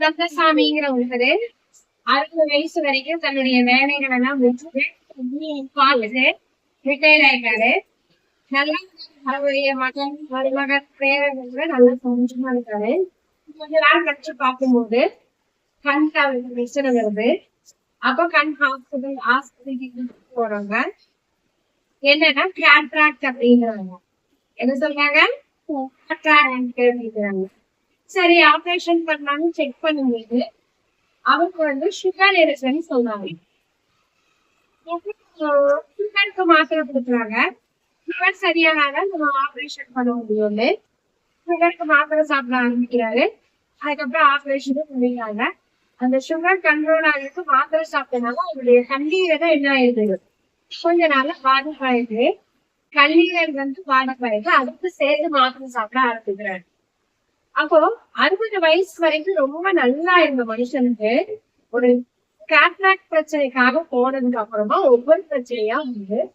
கந்தசாமிங்கிறவரு அறுபது வயசு வரைக்கும் தன்னுடைய வேலைகள் எல்லாம் முடிச்சுட்டு பார்த்துட்டு ரிட்டையர் ஆயிட்டாரு. நல்லா அவருடைய மகன் மருமகன் பேரன் கூட நல்லா சந்தோஷமா இருக்காரு. கொஞ்ச நாள் கழிச்சு பார்க்கும்போது கண் அவருக்கு பிரச்சனை வருது. அப்ப கண் ஹாஸ்பிட்டல் ஆஸ்பத்திரிக்கு போறாங்க. என்னன்னா கேட்ராக்ட் அப்படிங்கிறாங்க. என்ன சொல்றாங்க? கேட்ராக்ட் அப்படிங்கிறாங்க சரி ஆபரேஷன் பண்ணாங்க செக் பண்ணும்போது அவருக்கு வந்து சுகர் இருக்குன்னு சொன்னாங்க. சுகருக்கு மாத்திரை கொடுக்குறாங்க. சுகர் சரியானால நம்ம ஆபரேஷன் பண்ண முடியும்னு. சுகருக்கு மாத்திரை சாப்பிட ஆரம்பிக்கிறாரு. அதுக்கப்புறம் ஆபரேஷனும் பண்ணிடுறாங்க அந்த சுகர் கண்ட்ரோல் ஆகிறதுக்கு மாத்திரை சாப்பிட்டனால அவருடைய கல்லீரல் என்ன ஆயிடுது? கொஞ்ச நாள் பாதிப்பாயிடுது கல்லீரல் வந்து பாதிப்பாயிடுது அதுக்கு சேர்த்து மாத்திரை சாப்பிட ஆரம்பிக்கிறாரு. அப்போ அறுபது வயசு வரைக்கும் ரொம்ப நல்லா இருந்த மனுஷனுக்கு ஒரு கேட்ராக்ட் பிரச்சனைக்காக போனதுக்கு அப்புறமா ஒவ்வொரு பிரச்சனையா வந்து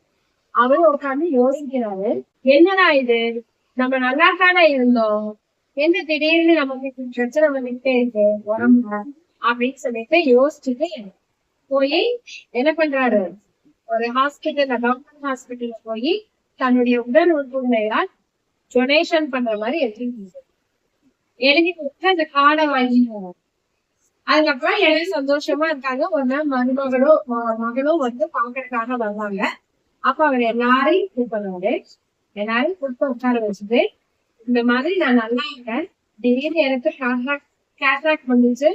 அவரு உட்காந்து யோசிக்கிறாரு. என்னடா இது? நம்ம நல்லா தானே இருந்தோம்? எந்த திடீர்னு நமக்கு பிரச்சனை வந்துட்டே இருக்கு? உடம்புல? அப்படின்னு சொல்லிட்டு யோசிச்சுட்டு போய் என்ன பண்றாரு? ஒரு ஹாஸ்பிட்டல்ல கவர்மெண்ட் ஹாஸ்பிட்டல்ல போய் தன்னுடைய உடல் உறுப்புகளை டொனேஷன் பண்ற மாதிரி எழுதி எழுதி கொடுத்து அந்த கார்டை வாங்கிடுவாங்க அதுக்கப்புறம் எனக்கு சந்தோஷமா இருக்காங்க. ஒரு நாள் மருமகளும் ம- மகளும் வந்து பாக்குறதுக்காக வருவாங்க. அப்ப அவர் எல்லாரையும் கூப்பிடுவாரு. எல்லாரையும் கூப்பிட்டு உட்கார வச்சுட்டு இந்த மாதிரி நான் நல்லா இருக்கேன். திடீர்னு எனக்கு கேட்ராக்ட் கேட்ராக்ட் வந்துச்சு.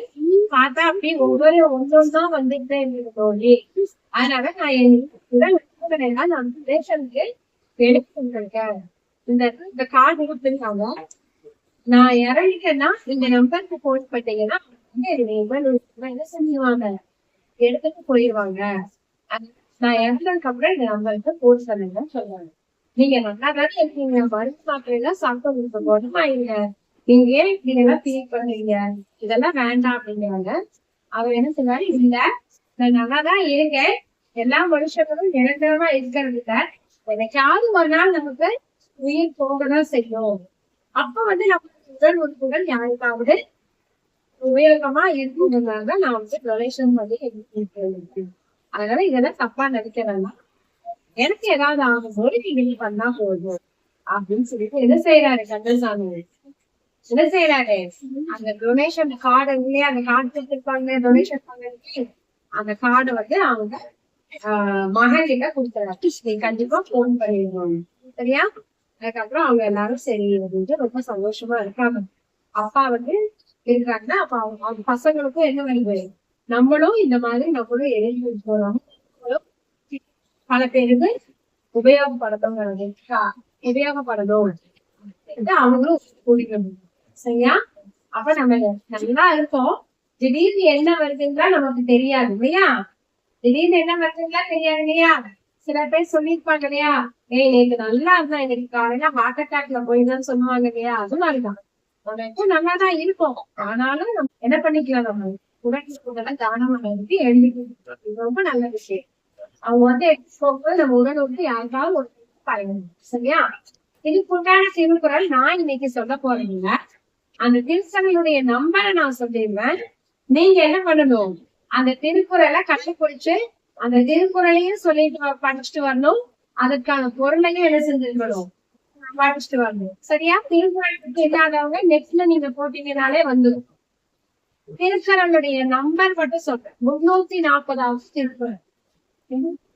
பார்த்தா அப்படியே ஒவ்வொரு ஒன்றொன்னா வந்துட்டே இருந்தது தோழி. அதனால நான் என் உடல் உறுப்புகளை எல்லாம் நான் ரேஷனுக்கு எடுத்து கொடுத்துருக்கேன் இந்த இந்த கார்டு கொடுத்துருக்காங்க. நான் இறங்கிட்டேன்னா இந்த நம்பருக்கு போன் பண்ணீங்கன்னா என்ன செஞ்சுவாங்க எடுத்துட்டு போயிடுவாங்க. நான் இறந்ததுக்கு அப்புறம் இந்த நம்பருக்கு போன் பண்ணுங்கன்னு சொல்றாங்க நீங்க நல்லா தானே இருக்கீங்க? மருந்து மாத்திரை எல்லாம் சாப்பிட்டு உங்களுக்கு போதுமா இல்ல. நீங்க ஏன் இப்படி எல்லாம் ஃபீல் பண்றீங்க? இதெல்லாம் வேண்டாம் அப்படிங்கிறாங்க அவர் என்ன சொன்னாரு? இல்ல நான் நல்லா தான் இருக்கேன். எல்லா மனுஷங்களும் நிரந்தரமா இருக்கிறது இல்ல என்னைக்காவது ஒரு நாள் நமக்கு உயிர் போகதான் செய்யும். அப்ப வந்து நம்ம உடல் உறுப்புகள் யாருக்காவது உபயோகமா இருக்குங்கிறதுனால நான் வந்து டொனேஷன் பண்ணி அதனால இதெல்லாம் தப்பா நினைக்க எனக்கு ஏதாவது ஆகும்போது நீங்க இது பண்ணா போதும். அப்படின்னு சொல்லிட்டு என்ன செய்யறாரு கந்தசாமி? என்ன செய்யறாரு அந்த டொனேஷன் கார்டு இல்லையா? அந்த கார்டு கொடுத்துருப்பாங்க டொனேஷன் பண்ணி அந்த கார்டு வந்து அவங்க ஆஹ் மகன் கிட்ட கொடுத்துறாரு நீ கண்டிப்பா போன் பண்ணிடுவாங்க சரியா? அதுக்கப்புறம் அவங்க எல்லாரும் சரி அப்படின்ட்டு ரொம்ப சந்தோஷமா இருக்காங்க. அப்பா வந்து இருக்காங்கன்னா அப்ப அவங்க அவங்க பசங்களுக்கும் என்ன வருது நம்மளும் இந்த மாதிரி நம்மளும் எழுதி போறோம் பல பேருக்கு உபயோகப்படுத்தணும் உபயோகப்படணும் அவங்களும் கூடிக்கணும் சரியா? அப்ப நம்ம நல்லா இருக்கோம் திடீர்னு என்ன வருதுங்களா நமக்கு தெரியாது இல்லையா? திடீர்னு என்ன வருதுங்களா தெரியாது இல்லையா? சில பேர் சொல்லியிருப்பாங்க இல்லையா? ஏய் எனக்கு நல்லா இருந்தா எனக்கு காலையில ஹார்ட் அட்டாக்ல போயிருந்தான்னு சொல்லுவாங்க இல்லையா? அது மாதிரிதான் நம்ம எப்போ நல்லா தான் ஆனாலும் நம்ம என்ன பண்ணிக்கலாம் நம்ம? உடல் தானமா இருக்கு எழுதி ரொம்ப நல்ல விஷயம். அவங்க வந்து எடுத்து நம்ம உடல் யாருக்காவது ஒரு பழகணும் சரியா? இதுக்கு உண்டான திருக்குறள் நான் இன்னைக்கு சொல்ல போறேங்க அந்த திருச்சங்களுடைய நம்பரை நான் சொல்லிடுவேன் நீங்க என்ன பண்ணணும்? அந்த திருக்குறளை கண்டுபிடிச்சு அந்த திருக்குறளையும் சொல்லிட்டு வ- படிச்சுட்டு வரணும். அதற்கான பொருளையும் என்ன செஞ்சிருக்கணும்? படிச்சுட்டு வரணும் சரியா? திருக்குறள் இல்லாதவங்க நெட்ல நீங்க போட்டீங்கனாலே வந்துடும் திருக்குறளுடைய நம்பர் மட்டும் சொல்றேன். முன்னூத்தி நாற்பதாவது திருக்குறள்.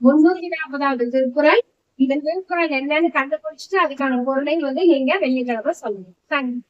முன்னூத்தி நாற்பதாவது திருக்குறள். இந்த திருக்குறள் என்னன்னு கண்டுபிடிச்சிட்டு அதுக்கான பொருளை வந்து நீங்க வெள்ளிக்கிழமை சொல்லுங்க. தேங்க்யூ